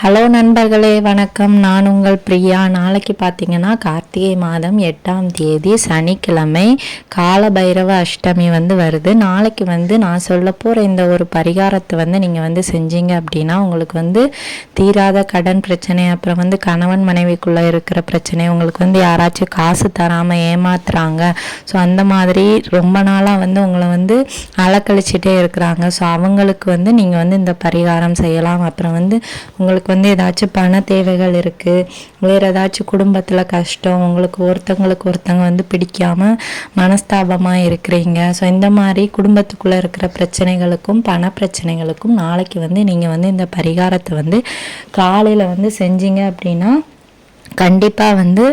Hello நண்பர்களே வணக்கம். நான் உங்கள் பிரியா. நாளைக்கு பார்த்தீங்கன்னா கார்த்திகை மாதம் எட்டாம் தேதி சனிக்கிழமை கால பைரவ அஷ்டமி வந்து வருது. நாளைக்கு வந்து நான் சொல்ல போகிற இந்த ஒரு பரிகாரத்தை வந்து நீங்கள் வந்து செஞ்சீங்க அப்படின்னா உங்களுக்கு வந்து தீராத கடன் பிரச்சனை அப்புறம் வந்து கணவன் மனைவிக்குள்ளே இருக்கிற பிரச்சனை உங்களுக்கு வந்து யாராச்சும் காசு தராமல் ஏமாத்துறாங்க. ஸோ அந்த மாதிரி ரொம்ப நாளாக வந்து உங்களை வந்து அலக்கழிச்சிட்டே இருக்கிறாங்க. ஸோ அவங்களுக்கு வந்து நீங்கள் வந்து இந்த பரிகாரம் செய்யலாம். அப்புறம் வந்து உங்களுக்கு வந்து ஏதாச்சும் பண தேவைகள் இருக்குது வேறு ஏதாச்சும் குடும்பத்தில் கஷ்டம் உங்களுக்கு ஒருத்தவங்களுக்கு ஒருத்தவங்க வந்து பிடிக்காம மனஸ்தாபமாக இருக்கிறீங்க. ஸோ இந்த மாதிரி குடும்பத்துக்குள்ளே இருக்கிற பிரச்சனைகளுக்கும் பண பிரச்சனைகளுக்கும் நாளைக்கு வந்து நீங்கள் வந்து இந்த பரிகாரத்தை வந்து காலையில் வந்து செஞ்சீங்க அப்படின்னா கண்டிப்பாக வந்து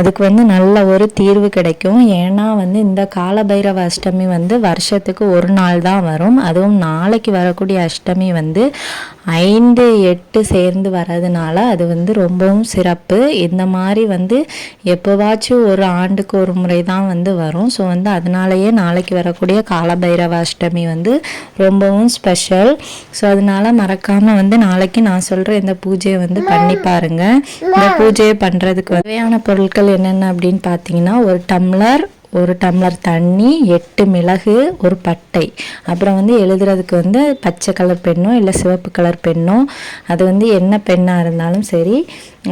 அதுக்கு வந்து நல்ல ஒரு தீர்வு கிடைக்கும். ஏன்னா வந்து இந்த காலபைரவ அஷ்டமி வந்து வருஷத்துக்கு ஒரு நாள் தான் வரும். அதுவும் நாளைக்கு வரக்கூடிய அஷ்டமி வந்து ஐந்து எட்டு சேர்ந்து வர்றதுனால அது வந்து ரொம்பவும் சிறப்பு. இந்த மாதிரி வந்து எப்போவாச்சும் ஒரு ஆண்டுக்கு ஒரு முறை தான் வந்து வரும். ஸோ வந்து அதனாலயே நாளைக்கு வரக்கூடிய காலபைரவ அஷ்டமி வந்து ரொம்பவும் ஸ்பெஷல் ஸோ அதனால மறக்காமல் வந்து நாளைக்கு நான் சொல்கிற இந்த பூஜையை வந்து பண்ணி பாருங்கள் இந்த பூஜையை பண்ணுறதுக்கு தேவையான பொருட்கள் என்னென்ன அப்படின்னு பார்த்தீங்கன்னா ஒரு டம்ளர் ஒரு டம்ளர் தண்ணி எட்டு மிளகு ஒரு பட்டை. அப்புறம் வந்து எழுதுறதுக்கு வந்து பச்சை கலர் பெண்ணோ இல்லை சிவப்பு கலர் பெண்ணோ அது வந்து என்ன பெண்ணாக இருந்தாலும் சரி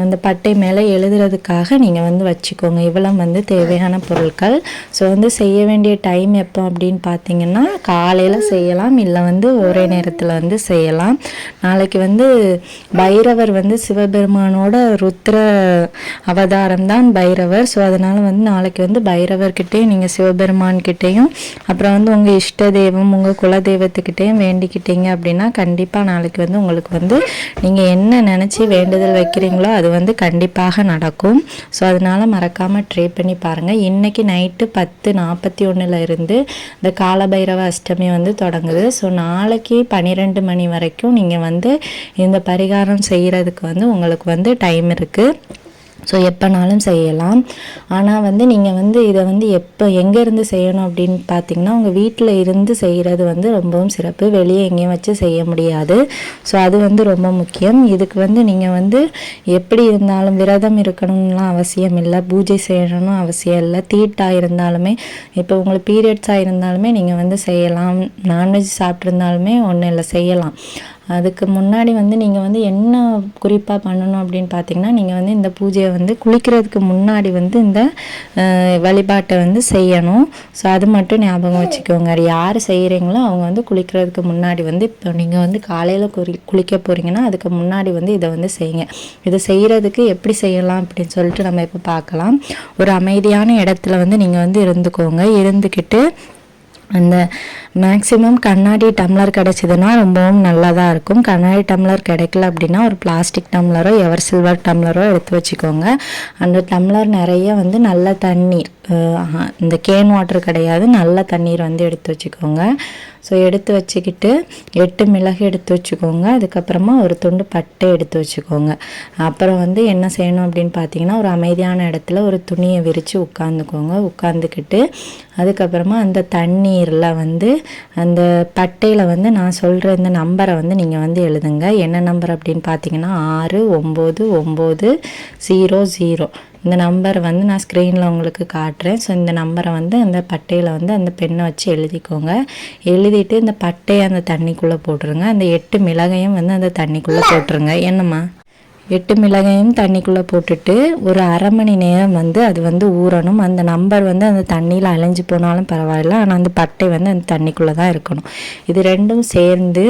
அந்த பட்டை மேலே எழுதுறதுக்காக நீங்கள் வந்து வச்சுக்கோங்க. இவ்வளோ வந்து தேவையான பொருட்கள். ஸோ வந்து செய்ய வேண்டிய டைம் எப்போ அப்படின்னு பார்த்தீங்கன்னா காலையில் செய்யலாம் இல்லை வந்து ஒரே நேரத்தில் வந்து செய்யலாம். நாளைக்கு வந்து பைரவர் வந்து சிவபெருமானோட ருத்ர அவதாரம் தான் பைரவர். ஸோ அதனால் வந்து நாளைக்கு வந்து பைரவர்கிட்டையும் நீங்கள் சிவபெருமான்கிட்டேயும் அப்புறம் வந்து உங்கள் இஷ்ட தெய்வம் உங்கள் குலதெய்வத்துக்கிட்டேயும் வேண்டிக்கிட்டீங்க அப்படின்னா கண்டிப்பாக நாளைக்கு வந்து உங்களுக்கு வந்து நீங்கள் என்ன நினச்சி வேண்டுதல் வைக்கிறீங்களோ அது வந்து கண்டிப்பாக நடக்கும். ஸோ அதனால் மறக்காமல் ட்ரை பண்ணி பாருங்கள் இன்றைக்கி நைட்டு பத்து நாற்பத்தி ஒன்றில் இருந்து இந்த காலபைரவ அஷ்டமி வந்து தொடங்குது. ஸோ நாளைக்கு பன்னிரெண்டு மணி வரைக்கும் நீங்கள் வந்து இந்த பரிகாரம் செய்கிறதுக்கு வந்து உங்களுக்கு வந்து டைம் இருக்குது ஸோ எப்போனாலும் செய்யலாம். ஆனால் வந்து நீங்கள் வந்து இதை வந்து எப்போ எங்கேருந்து செய்யணும் அப்படின்னு பார்த்தீங்கன்னா உங்கள் வீட்டில் இருந்து செய்கிறது வந்து ரொம்பவும் சிறப்பு. வெளியே எங்கேயும் வச்சு செய்ய முடியாது. ஸோ அது வந்து ரொம்ப முக்கியம். இதுக்கு வந்து நீங்கள் வந்து எப்படி இருந்தாலும் விரதம் இருக்கணும்லாம் அவசியம் இல்லை. பூஜை செய்யணும்னு அவசியம் இல்லை. தீட்டாக இருந்தாலுமே இப்போ உங்களுக்கு பீரியட்ஸாக இருந்தாலுமே நீங்கள் வந்து செய்யலாம். நான்வெஜ் சாப்பிட்ருந்தாலுமே ஒன்றும் இல்லை. செய்யலாம். அதுக்கு முன்னாடி வந்து நீங்கள் வந்து என்ன குறிப்பாக பண்ணணும் அப்படின்னு பார்த்தீங்கன்னா நீங்கள் வந்து இந்த பூஜையை வந்து குளிக்கிறதுக்கு முன்னாடி வந்து இந்த வழிபாட்டை வந்து செய்யணும். ஸோ அது மட்டும் ஞாபகம் வச்சுக்கோங்க. அது யார் செய்கிறீங்களோ அவங்க வந்து குளிக்கிறதுக்கு முன்னாடி வந்து இப்போ நீங்கள் வந்து காலையில் குறி குளிக்க போகிறீங்கன்னா அதுக்கு முன்னாடி வந்து இதை வந்து செய்யுங்க. இதை செய்கிறதுக்கு எப்படி செய்யலாம் அப்படின்னு சொல்லிட்டு நம்ம இப்போ பார்க்கலாம். ஒரு அமைதியான இடத்துல வந்து நீங்கள் வந்து இருந்துக்கோங்க. இருந்துக்கிட்டு அந்த மேக்ஸிமம் கண்ணாடி டம்ளர் கிடச்சிதுன்னா ரொம்பவும் நல்லதாக இருக்கும். கண்ணாடி டம்ளர் கிடைக்கல அப்படின்னா ஒரு பிளாஸ்டிக் டம்ளரோ எவர் சில்வர் டம்ளரோ எடுத்து வச்சுக்கோங்க. அந்த டம்ளர் நிறைய வந்து நல்ல தண்ணீர் இந்த கேன் வாட்டர் கிடையாது. நல்ல தண்ணீர் வந்து எடுத்து வச்சுக்கோங்க. ஸோ எடுத்து வச்சுக்கிட்டு எட்டு மிளகு எடுத்து வச்சுக்கோங்க. அதுக்கப்புறமா ஒரு துண்டு பட்டை எடுத்து வச்சுக்கோங்க. அப்புறம் வந்து என்ன செய்யணும் அப்படின்னு பார்த்தீங்கன்னா ஒரு அமைதியான இடத்துல ஒரு துணியை விரித்து உட்காந்துக்கோங்க உட்காந்துக்கிட்டு அதுக்கப்புறமா அந்த தண்ணீரில் வந்து அந்த பட்டையில் வந்து நான் சொல்கிற இந்த நம்பரை வந்து நீங்கள் வந்து எழுதுங்க. என்ன நம்பர் அப்படின்னு பார்த்தீங்கன்னா ஆறு ஒம்பது ஒம்பது ஜீரோ ஜீரோ இந்த நம்பர் வந்து நான் ஸ்க்ரீனில் உங்களுக்கு காட்டுறேன். ஸோ இந்த நம்பரை வந்து அந்த பட்டையில் வந்து அந்த பெண்ணை வச்சு எழுதிக்கோங்க. எழுதிட்டு இந்த பட்டையை அந்த தண்ணிக்குள்ளே போட்டுருங்க. அந்த எட்டு மிளகையும் வந்து அந்த தண்ணிக்குள்ளே போட்டுருங்க. என்னம்மா? எட்டு மிளகையும் தண்ணிக்குள்ளே போட்டுட்டு ஒரு அரை மணி நேரம் வந்து அது வந்து ஊறணும். அந்த நம்பர் வந்து அந்த தண்ணியில் அலைஞ்சு போனாலும் பரவாயில்ல. ஆனால் அந்த பட்டை வந்து அந்த தண்ணிக்குள்ளே தான் இருக்கணும். இது ரெண்டும் சேர்ந்து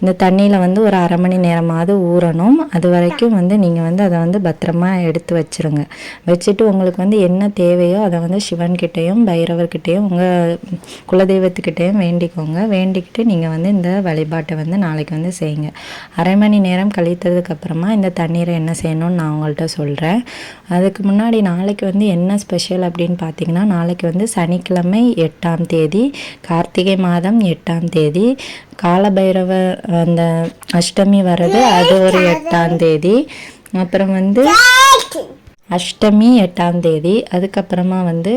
இந்த தண்ணியில் வந்து ஒரு அரை மணி நேரமாவது ஊறணும். அது வரைக்கும் வந்து நீங்கள் வந்து அதை வந்து பத்திரமா எடுத்து வச்சிருங்க. வச்சுட்டு உங்களுக்கு வந்து என்ன தேவையோ அதை வந்து சிவன்கிட்டேயும் பைரவர்கிட்டையும் உங்கள் குலதெய்வத்துக்கிட்டேயும் வேண்டிக்கோங்க. வேண்டிக்கிட்டு நீங்கள் வந்து இந்த வழிபாட்டை வந்து நாளைக்கு வந்து செய்யுங்க. அரை மணி நேரம் கழித்ததுக்கப்புறமா இந்த தண்ணி தண்ணீரை என்ன செய்யணும்னு நான் உங்கள்கிட்ட சொல்கிறேன் அதுக்கு முன்னாடி நாளைக்கு வந்து என்ன ஸ்பெஷல் அப்படின்னு பார்த்தீங்கன்னா நாளைக்கு வந்து சனிக்கிழமை எட்டாம் தேதி கார்த்திகை மாதம் எட்டாம் தேதி காலபைரவ அந்த அஷ்டமி வர்றது அது ஒரு எட்டாம் தேதி. அப்புறம் வந்து அஷ்டமி எட்டாம் தேதி அதுக்கப்புறமா வந்து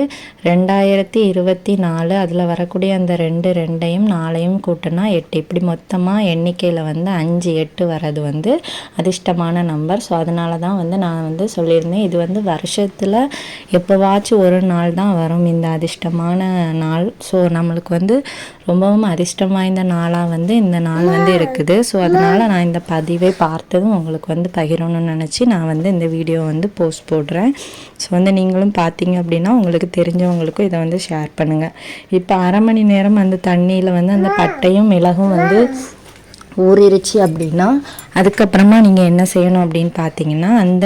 ரெண்டாயிரத்தி இருபத்தி நாலு அதில் வரக்கூடிய அந்த ரெண்டு ரெண்டையும் நாளையும் கூட்டினா எட்டு. இப்படி மொத்தமாக எண்ணிக்கையில் வந்து அஞ்சு எட்டு வர்றது வந்து அதிர்ஷ்டமான நம்பர் ஸோ அதனால தான் வந்து நான் வந்து சொல்லியிருந்தேன் இது வந்து வருஷத்தில் எப்போவாச்சும் ஒரு நாள் தான் வரும் இந்த அதிர்ஷ்டமான நாள். ஸோ நம்மளுக்கு வந்து ரொம்பவும் அதிர்ஷ்டம் வாய்ந்த நாளாக வந்து இந்த நாள் வந்து இருக்குது. ஸோ அதனால் நான் இந்த பதிவை பார்த்ததும் உங்களுக்கு வந்து பகிரணும்னு நினச்சி நான் வந்து இந்த வீடியோ வந்து போஸ்ட் போடுறேன். ஸோ வந்து நீங்களும் பார்த்தீங்க அப்படின்னா உங்களுக்கு தெரிஞ்சவங்களுக்கும் இதை வந்து ஷேர் பண்ணுங்கள் இப்போ அரை மணி நேரம் அந்த தண்ணியில் வந்து அந்த பட்டையும் மிளகும் வந்து ஊறிடுச்சு அப்படின்னா அதுக்கப்புறமா நீங்கள் என்ன செய்யணும் அப்படின்னு பார்த்தீங்கன்னா அந்த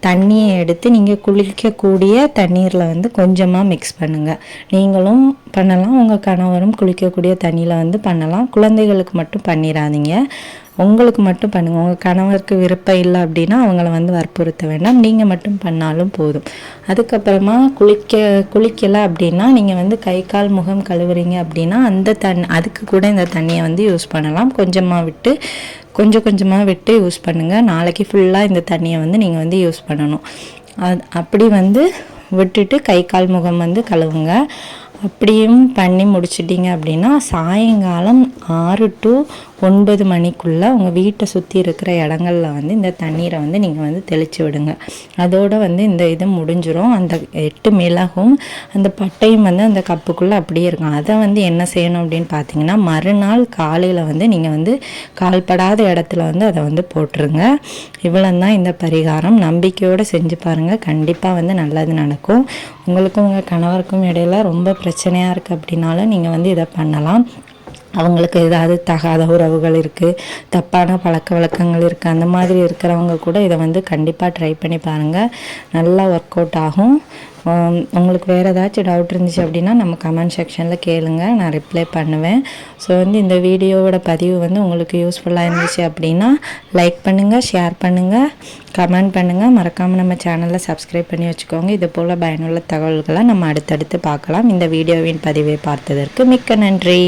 தண்ணியை எடுத்து நீங்கள் குளிக்கக்கூடிய தண்ணீரில் வந்து கொஞ்சமாக மிக்ஸ் பண்ணுங்கள் நீங்களும் பண்ணலாம் உங்கள் கணவரும் குளிக்கக்கூடிய தண்ணியில் வந்து பண்ணலாம். குழந்தைகளுக்கு மட்டும் பண்ணிடாதீங்க உங்களுக்கு மட்டும் பண்ணுங்கள் உங்கள் கணவருக்கு விருப்பம் இல்லை அப்படின்னா அவங்கள வந்து வற்புறுத்த வேண்டாம். நீங்கள் மட்டும் பண்ணாலும் போதும். அதுக்கப்புறமா குளிக்க குளிக்கலை அப்படின்னா நீங்கள் வந்து கை கால் முகம் கழுவுறீங்க அப்படின்னா அந்த தண் அதுக்கு கூட இந்த தண்ணியை வந்து யூஸ் பண்ணலாம். கொஞ்சமாக விட்டு கொஞ்சம் கொஞ்சமாக விட்டு யூஸ் பண்ணுங்கள் நாளைக்கு ஃபுல்லாக இந்த தண்ணியை வந்து நீங்கள் வந்து யூஸ் பண்ணணும். அது அப்படி வந்து விட்டுட்டு கை கால் முகம் வந்து கழுவுங்க. அப்படியும் பண்ணி முடிச்சிட்டிங்க அப்படின்னா சாயங்காலம் ஆறு டு ஒன்பது மணிக்குள்ளே உங்கள் வீட்டை சுற்றி இருக்கிற இடங்கள்ல வந்து இந்த தண்ணீரை வந்து நீங்கள் வந்து தெளித்து விடுங்க. அதோடு வந்து இந்த இது முடிஞ்சிடும் அந்த எட்டு மிளகும் அந்த பட்டையும் வந்து அந்த கப்புக்குள்ளே அப்படியே இருக்கும். அதை வந்து என்ன செய்யணும் அப்படின்னு பார்த்தீங்கன்னா மறுநாள் காலையில் வந்து நீங்கள் வந்து கால்படாத இடத்துல வந்து அதை வந்து போட்டுருங்க. இவ்வளோ தான் இந்த பரிகாரம். நம்பிக்கையோடு செஞ்சு பாருங்கள் கண்டிப்பாக வந்து நல்லது நடக்கும். உங்களுக்கும் உங்கள் கணவருக்கும் இடையில ரொம்ப பிரச்சனையாக இருக்குது அப்படின்னாலும் நீங்கள் வந்து இதை பண்ணலாம். அவங்களுக்கு ஏதாவது தகாத உறவுகள் இருக்குது தப்பான பழக்க வழக்கங்கள் இருக்குது அந்த மாதிரி இருக்கிறவங்க கூட இதை வந்து கண்டிப்பாக ட்ரை பண்ணி பாருங்கள் நல்லா ஒர்க் அவுட் ஆகும். உங்களுக்கு வேறு ஏதாச்சும் டவுட் இருந்துச்சு அப்படின்னா நம்ம கமெண்ட் செக்ஷனில் கேளுங்க. நான் ரிப்ளை பண்ணுவேன். ஸோ வந்து இந்த வீடியோவோட பதிவு வந்து உங்களுக்கு யூஸ்ஃபுல்லாக இருந்துச்சு அப்படின்னா லைக் பண்ணுங்கள் ஷேர் பண்ணுங்கள் கமெண்ட் பண்ணுங்கள் மறக்காமல் நம்ம சேனலை சப்ஸ்கிரைப் பண்ணி வச்சுக்கோங்க. இது போல் பயனுள்ள தகவல்களை நம்ம அடுத்தடுத்து பார்க்கலாம். இந்த வீடியோவின் பதிவை பார்த்ததற்கு மிக்க நன்றி.